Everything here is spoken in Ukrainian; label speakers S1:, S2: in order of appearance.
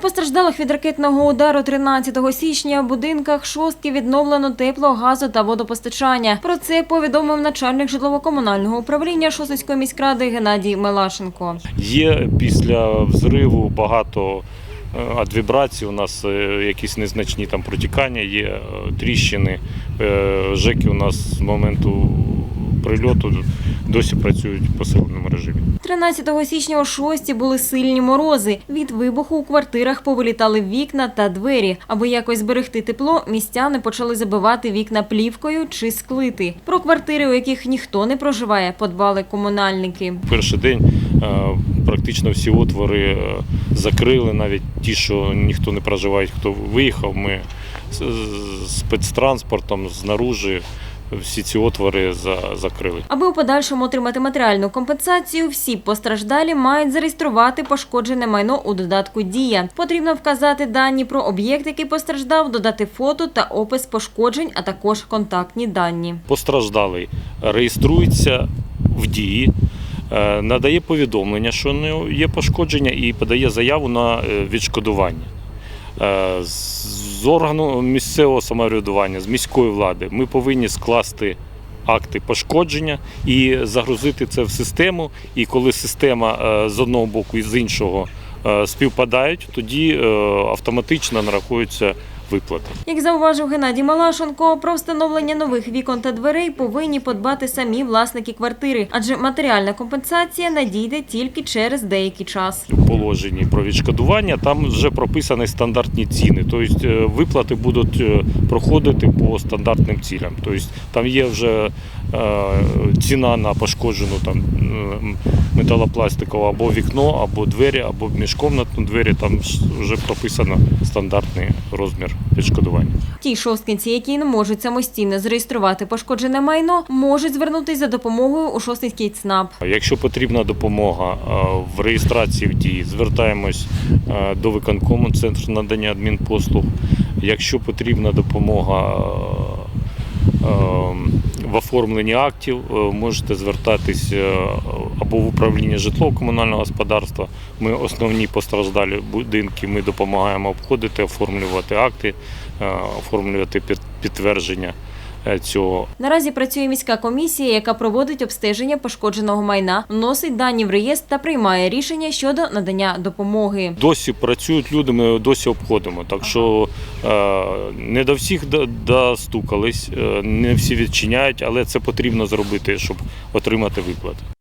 S1: постраждалих від ракетного удару 13 січня в будинках шостки відновлено тепло, газу та водопостачання. Про це повідомив начальник житлово-комунального управління Шосицької міськради Геннадій Мелашенко.
S2: Є після взриву багато е, від вібрацій. У нас е, якісь незначні там протікання, є е, тріщини. Е, ЖЕКи у нас з моменту прильоту досі працюють в посиленому режимі.
S1: 13 січня о 6 були сильні морози. Від вибуху у квартирах повилітали вікна та двері. Аби якось зберегти тепло, містяни почали забивати вікна плівкою чи склити. Про квартири, у яких ніхто не проживає, подбали комунальники.
S2: Перший день е, практично всі отвори е, закрили, навіть ті, що ніхто не проживає, хто виїхав. Ми з- з спецтранспортом знаружи всі ці отвори за- закрили.
S1: Аби у подальшому отримати матеріальну компенсацію, всі постраждалі мають зареєструвати пошкоджене майно у додатку Дія. Потрібно вказати дані про об'єкт, який постраждав, додати фото та опис пошкоджень, а також контактні дані.
S2: Постраждалий реєструється в дії, е, надає повідомлення, що нього є пошкодження, і подає заяву на е, відшкодування. Е, З органу місцевого самоврядування, з міської влади, ми повинні скласти акти пошкодження і загрузити це в систему. І коли система е, з одного боку і з іншого е, співпадають, тоді автоматично нарахуються виплати.
S1: Як зауважив Геннадій Малашенко, про встановлення нових вікон та дверей повинні подбати самі власники квартири, адже матеріальна компенсація надійде тільки через деякий час.
S2: в положенні про відшкодування там вже прописані стандартні ціни. Тобто е, виплати будуть е, проходити по стандартним цілям. Тобто там є вже е, ціна на пошкоджену там е, металопластикову або вікно, або двері, або міжкомнатну двері. Там вже прописано стандартний розмір відшкодування.
S1: Ті шосткинці, які не можуть самостійно зареєструвати пошкоджене майно, можуть звернутися за допомогою у Шостинський ЦНАП.
S2: Якщо потрібна допомога е, в реєстрації в дії, звертаємось е, до виконкому центру надання адмінпослуг. Якщо потрібна допомога е, е, в оформленні актів, е, можете звертатись е, або в управління житлово-комунального господарства. Ми основні постраждалі будинки, ми допомагаємо обходити, оформлювати акти, е, оформлювати під- підтвердження цього
S1: Наразі працює міська комісія, яка проводить обстеження пошкодженого майна, вносить дані в реєстр та приймає рішення щодо надання допомоги.
S2: Досі працюють люди, ми досі обходимо. Так що е, не до всіх достукались, е, не всі відчиняють, але це потрібно зробити, щоб отримати виплати.